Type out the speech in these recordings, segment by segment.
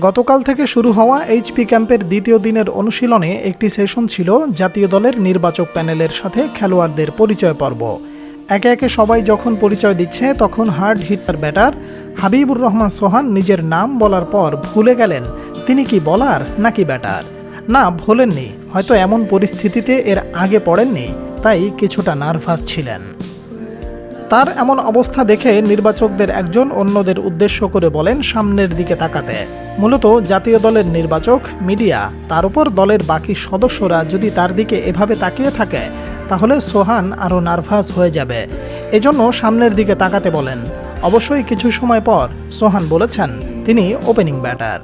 গতকাল থেকে শুরু হওয়া এইচপি ক্যাম্পের দ্বিতীয় দিনের অনুশীলনে একটি সেশন ছিল জাতীয় দলের নির্বাচক প্যানেলের সাথে খেলোয়াড়দের পরিচয় পর্ব একে একে সবাই যখন পরিচয় দিচ্ছে, তখন hard hitter batter Habibur Rahman Sohan নিজের নাম বলার পর ভুলে গেলেন, তিনি কি বলার নাকি ব্যাটার? না, ভোলেননি, হয়তো এমন পরিস্থিতিতে এর আগে পড়েননি, তাই কিছুটা নার্ভাস ছিলেন। তার এমন অবস্থা দেখে নির্বাচকদের একজন অন্যদের উদ্দেশ্য করে বলেন সামনের দিকে তাকাতে। মূলত জাতীয় দলের নির্বাচক, মিডিয়া, তার উপর দলের বাকি সদস্যরা যদি তার দিকে এভাবে তাকিয়ে থাকে, তাহলে সোহান আরও নার্ভাস হয়ে যাবে। এজন্য সামনের দিকে তাকাতে বলেন। অবশ্যই কিছু সময় পর, সোহান বলেছেন, তিনি ওপেনিং ব্যাটার।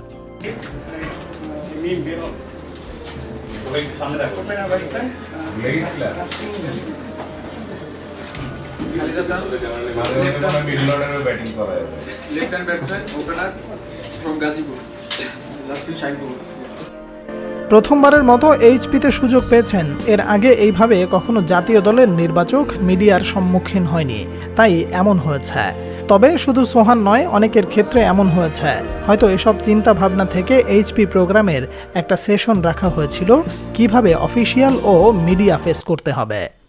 প্রথমবারের মতো এইচপিতে সুযোগ পেয়েছেন। এর আগে এইভাবে কখনো জাতীয় দলের নির্বাচক মিডিয়ার সম্মুখীন হয়নি। তাই এমন হয়েছে। তবে শুধু সোহান নয়, অনেকের ক্ষেত্রে এমন হয়েছে। হয়তো এসব চিন্তা ভাবনা থেকে এইচপি প্রোগ্রামের একটা সেশন রাখা হয়েছিল, কীভাবে অফিসিয়াল ও মিডিয়া ফেস করতে হবে।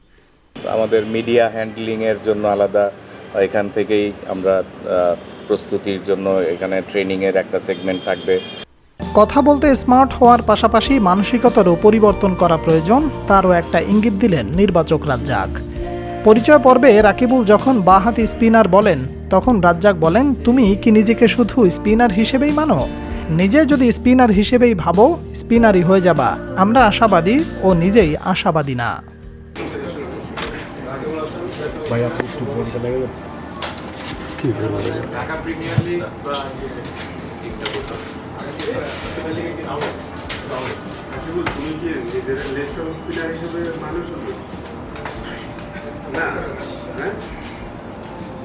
আমাদের মিডিয়া হ্যান্ডলিংয়ের জন্য আলাদা। এখান থেকেই আমরা প্রস্তুতির জন্য এখানে ট্রেনিংয়ের একটা সেগমেন্ট থাকবে। কথা বলতে স্মার্ট হওয়ার পাশাপাশি মানসিকতারও পরিবর্তন করা প্রয়োজন, তারও একটা ইঙ্গিত দিলেন নির্বাচক রাজ্জাক। পরিচয় পর্বে রাকিবুল যখন বাহাতি স্পিনার বলেন, তখন রাজ্জাক বলেন, তুমি কি নিজেকে শুধু স্পিনার হিসেবেই মানো? নিজে যদি স্পিনার হিসেবেই ভাবো, স্পিনারই হয়ে যাবা। আমরা আশাবাদী ও নিজেই আশাবাদী না। ঢাকা প্রিমিয়ার লিগ বা তুমি কি নিজের লেফট অফ স্পিনার হিসেবে মানুষ হবে না হ্যাঁ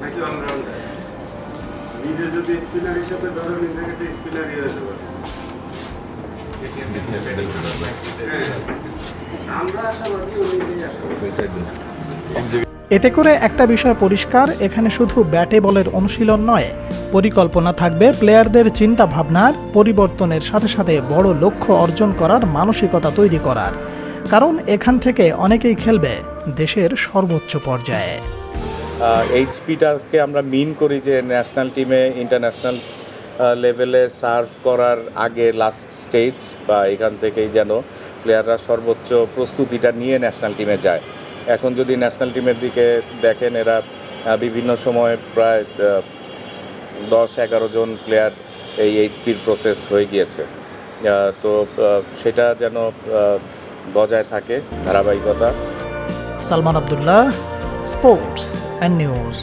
নাকি অলরাউন্ডার নিজে যদি স্পিনার হিসেবে ধরো নিজেকে তো স্পিনারই হতে পারে আমরা আশাবাদী নিজেই আশাবাদী এতে করে একটা বিষয় পরিষ্কার, এখানে শুধু ব্যাটে বলের অনুশীলন নয়, পরিকল্পনা থাকবে প্লেয়ারদের চিন্তা ভাবনার পরিবর্তনের সাথে সাথে বড় লক্ষ্য অর্জন করার মানসিকতা তৈরি করার। কারণ এখান থেকে অনেকেই খেলবে দেশের সর্বোচ্চ পর্যায়ে। এইচপিটাকে আমরা মিন করি যে ন্যাশনাল টিমে ইন্টারন্যাশনাল লেভেলে সার্ভ করার আগে লাস্ট স্টেজ বা এখান থেকেই যেন প্লেয়াররা সর্বোচ্চ প্রস্তুতিটা নিয়ে ন্যাশনাল টিমে যায়। এখন যদি ন্যাশনাল টিমের দিকে দেখেন, এরা বিভিন্ন সময়ে প্রায় দশ, এগারো জন প্লেয়ার এই এইচপির প্রসেস হয়ে গিয়েছে। তো সেটা যেন বজায় থাকে, ধারাবাহিকতা। Salman Abdullah sports and news